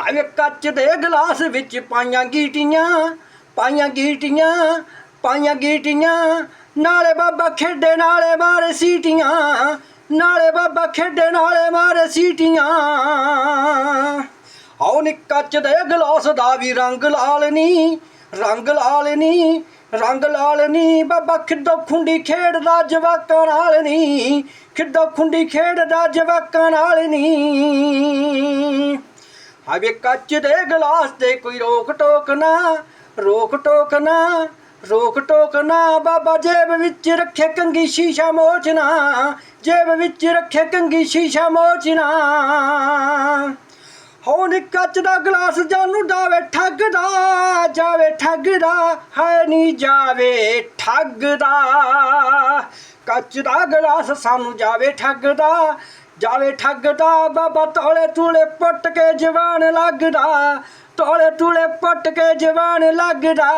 ਹਾਏ, ਕੱਚ ਦੇ ਗਲਾਸ ਵਿੱਚ ਪਾਈਆਂ ਗੀਟੀਆਂ ਪਾਈਆਂ ਗੀਟੀਆਂ ਪਾਈਆਂ ਗੀਟੀਆਂ। ਨਾਲੇ ਬਾਬਾ ਖੇਡੇ, ਨਾਲੇ ਮਾਰੇ ਸੀਟੀਆਂ, ਨਾਲੇ ਬਾਬਾ ਖੇਡੇ, ਨਾਲੇ ਮਾਰੇ ਸੀਟੀਆਂ। ਆਉ ਨੀ ਕੱਚ ਦੇ ਗਲਾਸ ਦਾ ਵੀ ਰੰਗ ਲਾਲ ਨੀ, ਰੰਗ ਲਾਲ ਨੀ, ਰੰਗ ਲਾਲ ਨੀ। ਬਾਬਾ ਖਿੱਦੋ ਖੁੰਡੀ ਖੇਡਦਾ, ਜਵਾਕਾਂ ਨਾਲ ਨੀ। ਖਿੱਦੋ ਖੁੰਡੀ ਖੇਡਦਾ, ਜਵਾਕਾਂ ਨਾਲ ਨੀ। ਹਾਵੇ ਕੱਚ ਦੇ ਗਲਾਸ ਤੇ ਕੋਈ ਰੋਕ ਟੋਕ ਨਾ, ਰੋਕ ਟੋਕ ਨਾ, ਰੋਕ ਟੋਕ ਨਾ। ਬਾਬਾ ਜੇਬ ਵਿੱਚ ਰੱਖੇ ਕੰਗੀ ਸ਼ੀਸ਼ਾ ਮੋਚਨਾ ਜੇਬ ਵਿੱਚ ਰੱਖੇ ਕੰਗੀ ਸ਼ੀਸ਼ਾ ਮੋਚਨਾ ਹੋ ਕੱਚ ਦਾ ਗਲਾਸ ਜਾਨੂੰ ਜਾਵੇ ਠੱਗਦਾ। जावे ठगदा है नी जावे ठगरा कचरा गलास सानू जावे ठगदा जावे ठगदा। बाबा तौले तूले पट के जवान लगदा, तौले तूले पट के जवान लगदा।